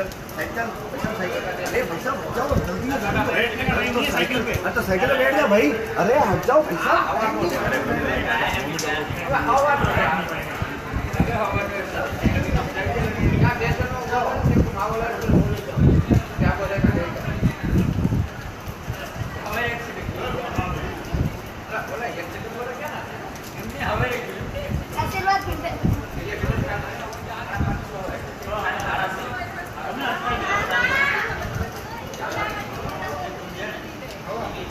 Cycle cycle પૈસા cycle. એ પૈસા બચાવો જલ્દી. સાયકલ પે તો સાયકલ બેઠ ભાઈ. અરે હટાવો પૈસા.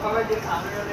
હવે જે સાંભળ્યો